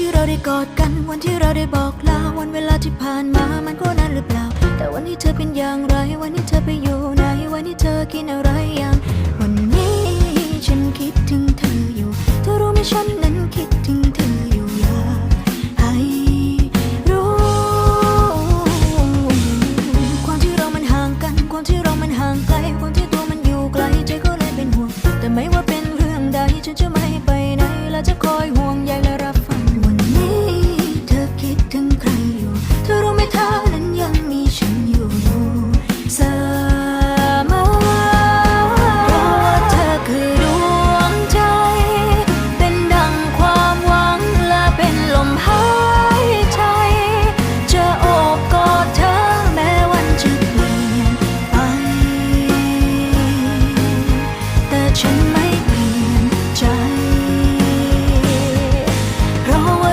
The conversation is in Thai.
ที่เราได้กอดกันวันที่เราได้บอกลาวันเวลาที่ผ่านมามันก็นานหรือเปล่า แต่วันนี้เธอเป็นอย่างไร วันนี้เธอไปอยู่ไหนวันนี้เธอกินอะไรอย่าง วันนี้ฉันคิดถึงเธออยู่ เธอรู้ไหมฉันนั้นคิดถึงเธออยู่อยากให้รู้ ความที่เรามันห่างกันความที่เรา